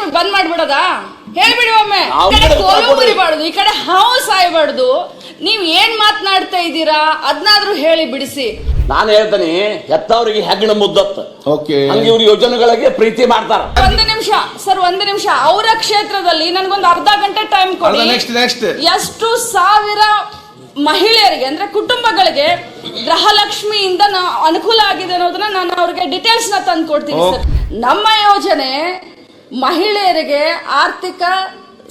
ಗೃಹಲಕ್ಷ್ಮಿ ಬಂದ್ ಮಾಡ್ಬಿಡದ? ಹೇಳ್ಬಿಡಿ ಒಮ್ಮೆ. ಈ ಕಡೆ ಕೋಲು. ಮುರಿಬಾರ್ದು ಈ ಕಡೆ ಹಾವು ಸಾಯ್ಬಾರ್ದು. ನೀವ್ ಏನ್ ಮಾತನಾಡ್ತಾ ಇದ್ದೀರಾ? ಅದನ್ನಾದ್ರೂ ಹೇಳಿ ಬಿಡಿಸಿ. ನಾನು ಹೇಳ್ತೇನೆ ಹೆತ್ತವರಿಗೆ ಹೆಗ್ಣ ಮುದ್ದತ್ ಓಕೆ ಹಂಗೆ ಇವ್ರ ಯೋಜನೆಗಳಿಗೆ ಪ್ರೀತಿ ಮಾಡ್ತಾರ. ಒಂದು ನಿಮಿಷ ಸರ್ ಒಂದು ನಿಮಿಷ. ಅವರ ಕ್ಷೇತ್ರದಲ್ಲಿ ನನ್ಗೊಂದು ಅರ್ಧ ಗಂಟೆ ಟೈಮ್ ಕೊಡಿ. ನೆಕ್ಸ್ಟ್ ನೆಕ್ಸ್ಟ್ ಎಷ್ಟು ಸಾವಿರ ಮಹಿಳೆಯರಿಗೆ ಅಂದ್ರೆ ಕುಟುಂಬಗಳಿಗೆ ಗೃಹಲಕ್ಷ್ಮಿಯಿಂದ ನಾ- ಅನುಕೂಲ ಆಗಿದೆ ಅನ್ನೋದನ್ನ ನಾನು ಅವ್ರಿಗೆ ಡೀಟೇಲ್ಸ್ನ ತಂದು ಕೊಡ್ತೀನಿ ಸರ್ ನಮ್ಮ ಯೋಜನೆ ಮಹಿಳೆಯರಿಗೆ ಆರ್ಥಿಕ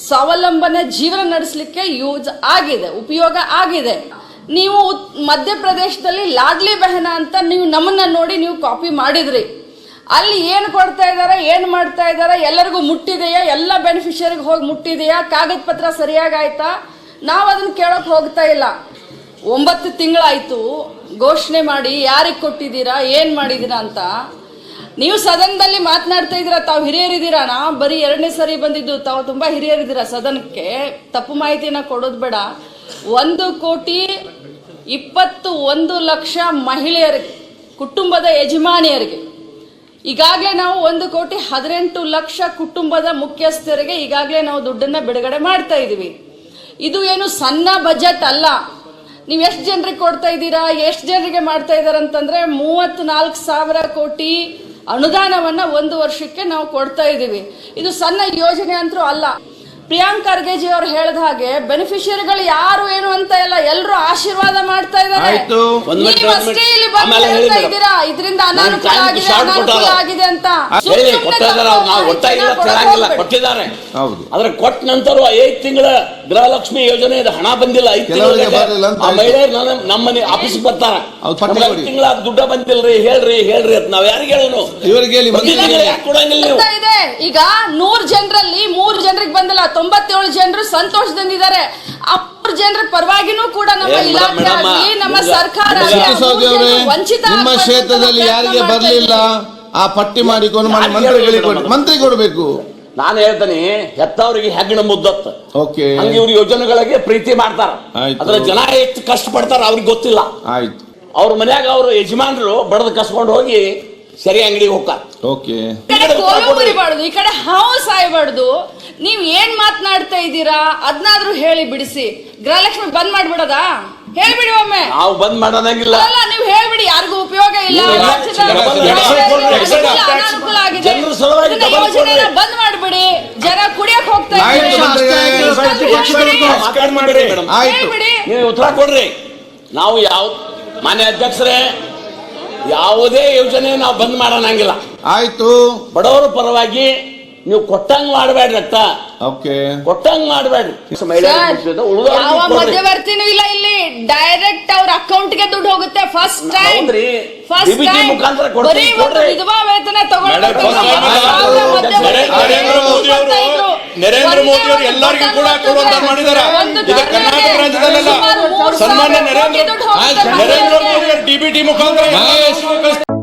ಸ್ವಾವಲಂಬನೆ ಜೀವನ ನಡೆಸಲಿಕ್ಕೆ ಯೂಸ್ ಆಗಿದೆ, ಉಪಯೋಗ ಆಗಿದೆ. ನೀವು ಮಧ್ಯಪ್ರದೇಶದಲ್ಲಿ ಲಾಡ್ಲಿ ಬೆಹನ ಅಂತ ನೀವು ನಮ್ಮನ್ನ ನೋಡಿ ನೀವು ಕಾಪಿ ಮಾಡಿದ್ರಿ. ಅಲ್ಲಿ ಏನು ಕೊಡ್ತಾ ಇದ್ದಾರೆ ಏನು ಮಾಡ್ತಾ ಇದ್ದಾರೆ ಎಲ್ಲರಿಗೂ ಮುಟ್ಟಿದೆಯಾ, ಎಲ್ಲ ಬೆನಿಫಿಷರಿಗೆ ಹೋಗಿ ಮುಟ್ಟಿದೆಯಾ, ಕಾಗದ ಪತ್ರ ಸರಿಯಾಗಿ ಆಯ್ತಾ? ನಾವು ಅದನ್ನ ಕೇಳೋಕೆ ಹೋಗ್ತಾ ಇಲ್ಲ. ಒಂಬತ್ತು ತಿಂಗಳಾಯಿತು, ಘೋಷಣೆ ಮಾಡಿ ಯಾರಿಗೆ ಕೊಟ್ಟಿದ್ದೀರಾ, ಏನು ಮಾಡಿದ್ದೀರಾ ಅಂತ ನೀವು ಸದನದಲ್ಲಿ ಮಾತನಾಡ್ತಾ ಇದ್ದೀರಾ, ತಾವು ಹಿರಿಯರಿದ್ದೀರಾ? ನಾ ಬರೀ ಎರಡನೇ ಸರಿ ಬಂದಿದ್ದು, ತಾವು ತುಂಬಾ ಹಿರಿಯರಿದ್ದೀರಾ ಸದನಕ್ಕೆ? ತಪ್ಪು ಮಾಹಿತಿನ ಕೊಡೋದು ಬೇಡ. ಒಂದು ಕೋಟಿ ಇಪ್ಪತ್ತು ಒಂದು ಲಕ್ಷ ಮಹಿಳೆಯರಿಗೆ, ಕುಟುಂಬದ ಯಜಮಾನಿಯರಿಗೆ. ಈಗಾಗಲೇ ನಾವು ಒಂದು ಕೋಟಿ ಹದಿನೆಂಟು ಲಕ್ಷ ಕುಟುಂಬದ ಮುಖ್ಯಸ್ಥರಿಗೆ ಈಗಾಗಲೇ ನಾವು ದುಡ್ಡನ್ನ ಬಿಡುಗಡೆ ಮಾಡ್ತಾ ಇದೀವಿ ಇದು ಏನು ಸಣ್ಣ ಬಜೆಟ್ ಅಲ್ಲ. ನೀವು ಎಷ್ಟು ಜನರಿಗೆ ಕೊಡ್ತಾ ಇದ್ದೀರಾ? ಎಷ್ಟು ಜನರಿಗೆ ಮಾಡ್ತಾ ಇದ್ದಾರೆ ಅಂತಂದ್ರೆ ಮೂವತ್ತ್ ನಾಲ್ಕು ಸಾವಿರ ಕೋಟಿ ಅನುದಾನವನ್ನ ಒಂದು ವರ್ಷಕ್ಕೆ ನಾವು ಕೊಡ್ತಾ ಇದ್ದೀವಿ. ಇದು ಸಣ್ಣ ಯೋಜನೆ ಅಂತೂ ಅಲ್ಲ. ಪ್ರಿಯಾಂಕ್ ಖರ್ಗೆಜಿ ಅವ್ರು ಹೇಳಿದ ಹಾಗೆ ಬೆನಿಫಿಷಿಯರಿಗಳು ಯಾರು ಏನು ಅಂತ ಇಲ್ಲ ಎಲ್ಲರೂ ಆಶೀರ್ವಾದ ಮಾಡ್ತಾ ಇದ್ದಾರೆ ಇದ್ದೀರಾ? ಇದರಿಂದ ನಾನು ಅನಾನುಕೂಲ ಆಗಿದೆ ಅನಾನುಕೂಲ ಆಗಿದೆ ಅಂತ. ಕೊಟ್ಟಿದ್ದಾರೆ. ಆದ್ರೆ ಕೊಟ್ಟ ನಂತರ ಐದ್ ತಿಂಗಳ ಗೃಹಲಕ್ಷ್ಮಿ ಯೋಜನೆ ಇದು ಹಣ ಬಂದಿಲ್ಲ ಐದು ಆಯ್ತು. ಮಹಿಳೆಯರು ನಮ್ಮನೆ ನಮ್ಮ ಮನೆ ಆಫೀಸ್ ಬರ್ತಾರ. ಕೊಡಿ. ತಿಂಗಳ ದುಡ್ಡ ಬಂದಿಲ್ರಿ ಹೇಳ್ರಿ ಹೇಳ್ರಿ ಅಂತ ನಾವ್ ಯಾರಿಗೆ ಹೇಳೋನು? ಇವರಿಗೆ ಹೇಳಿ. ಕೊಡಂಗಿಲ್ಲ ನೀವು? ಇದೆ? ಈಗ ನೂರ್ ಜನರಲ್ಲಿ ಮೂರ್ ಜನರಿಗೆ ಬಂದಿಲ್ಲ ತೊಂಬತ್ತೇಳು ಜನರು ಸಂತೋಷದಿಂದಿದ್ದಾರೆ. ಅಪ್ಪರ್ ಜನರ ಪರವಾಗಿನೂ ಕೂಡ ನಮ್ಮ ಮೇಡಮ್, ಇಲಾಖೆ ಆಗ್ಲಿ ನಮ್ಮ ನಿಮ್ಗೆ- ಸರ್ಕಾರ ನಿಮ್ಗೆ- ಆಗ್ಲಿ, ಆ ಮೂರ್ ಸೌದಿ ಅವರೇ ಜನರು ವಂಚಿತ ನಿಮ್ಮ ಆಗ್ಬಾರ್ದು ಕ್ಷೇತ್ರದಲ್ಲಿ ಯಾರಿಗೆ ಪ್ರಯತ್ನ ಮಾಡ್ತಾ ಬರಲಿಲ್ಲ ಆ ಪಟ್ಟಿ ಮಾಡಿಕೊಂಡು ಮಾಡಿ ಯಾರಿಗೆ ಮಂತ್ರಿಗಳಿಗೆ ಕೊಡಿ? ಮಂತ್ರಿ ಕೊಡಬೇಕು. ನಾನು ಹೇಳ್ತೇನೆ ಹೆತ್ತವರಿಗೆ ಹೆಗ್ಗಣ ಮುದ್ದತ್ ಓಕೆ. ಹಂಗೆ ಇವ್ರ ಯೋಜನೆಗಳಿಗೆ ಪ್ರೀತಿ ಮಾಡ್ತಾರ. ಆಯ್ತು. ಅದ್ರ ಜನ ಎಷ್ಟು ಕಷ್ಟ ಪಡ್ತಾರ ಅವ್ರಿಗೆ ಗೊತ್ತಿಲ್ಲ. ಆಯ್ತು. ಅವ್ರ ಮನ್ಯಾಗ ಅವ್ರ ಯಜಮಾನರು ಬಡದ ಕಸ್ಕೊಂಡು ಹೋಗಿ ಸರಿ ಅಂಗಡಿಗೆ ಹೋಗ್ತಾರೆ. ಓಕೆ. ಈ ಕಡೆ ಕೋಲು ಮುರಿಬಾರ್ದು ಈ ಕಡೆ ಹಾವು ಸಾಯ್ಬಾರ್ದು. ನೀವ್ ಏನ್ ಮಾತನಾಡ್ತಾ ಇದ್ದೀರಾ? ಅದನ್ನಾದ್ರೂ ಹೇಳಿ ಬಿಡಿಸಿ. ಗೃಹಲಕ್ಷ್ಮಿ ಬಂದ್ ಮಾಡ್ಬಿಡದ? ಹೇಳ್ಬಿಡಿ ಒಮ್ಮೆ. ನಾವು ಬಂದ್ ಮಾಡೋದಂಗಿಲ್ಲ. ಅಲ್ಲ ನೀವು ಹೇಳ್ಬಿಡಿ ಯಾರಿಗೂ ಉಪಯೋಗ ಇಲ್ಲ. ಇಲ್ಲ, ರಾಜ್ಯದ ಡಬಲ್ ಮಹಿಳೆಯರಿಗೆ ಟ್ಯಾಕ್ಸ್ ಅನುಕೂಲ, ಅನಾನುಕೂಲ ಆಗಿದೆ. ಜನರ ಸಲುವಾಗಿ ಇದನ್ನ ಡಬಲ್ ಯೋಜನೆನ ಕೊಡ್ರಿ. ಬಂದ್ ಮಾಡ್ಬಿಡಿ. ಜನ ಕುಡಿಯಕ್ ಹೋಗ್ತಾ ಆಯ್ತು, ಇದ್ದಾರೆ. ಮಂತ್ರಿ. ಅಷ್ಟೇ ಮಾತಾಡ್ ಮಾಡ್ರಿ ಮೇಡಮ್ ಆಯ್ತು. ಹೇಳ್ಬಿಡಿ. ನೀವು ಉತ್ತರ ಕೊಡ್ರಿ. ನಾವು ಯಾವ ಮಾನ್ಯ ಅಧ್ಯಕ್ಷರೇ ಯಾವುದೇ ಯೋಜನೆ ನಾವು ಬಂದ್ ಮಾಡೋಣಂಗಿಲ್ಲ. ಆಯ್ತು. ಬಡವರ ಪರವಾಗಿ ನೀವು ಕೊಟ್ಟಂಗ್ ಮಾಡಬೇಡ್ರಿ ರಕ್ತ ಓಕೆ. ಕೊಟ್ಟಂಗ್ ಮಾಡಬೇಡ್ರಿ. ಸರ್, ಯಾವ ಮಧ್ಯವರ್ತಿನೂ ಇಲ್ಲ ಇಲ್ಲಿ. ಡೈರೆಕ್ಟ್ ಅವ್ರ ಅಕೌಂಟ್ಗೆ ದುಡ್ಡು ಹೋಗುತ್ತೆ. First time. ಫಸ್ಟ್ ಟೈಮ್ ಬರೀ ಒಂದು ವಿಧವಾ ವೇತನ ತಗೊಳ್ಬೇಕು ನರೇಂದ್ರ ಮೋದಿ ಅವರು ನರೇಂದ್ರ ಮೋದಿ ಅವರು ಎಲ್ಲರಿಗೂ ಕೂಡ ಕೊಡುವಂತ ಮಾಡಿದ್ದಾರೆ ಒಂದು ಇದು ಕರ್ನಾಟಕ ರಾಜ್ಯದಲ್ಲ ಸುಮಾರು ಮೂರು ಸನ್ಮಾನ್ಯ ಸಾವಿರ ನರೇಂದ್ರ ಕೋಟಿ ದುಡ್ಡು ಹೋಗುತ್ತೆ ನರೇಂದ್ರ ಮಹಿಳೆಯರಿಗೆ. ಮೋದಿ ಅವರು ಡಿಬಿಟಿ ಮುಖಾಂತರ ಎಲ್ಲ ಯೋಜನೆಗಳು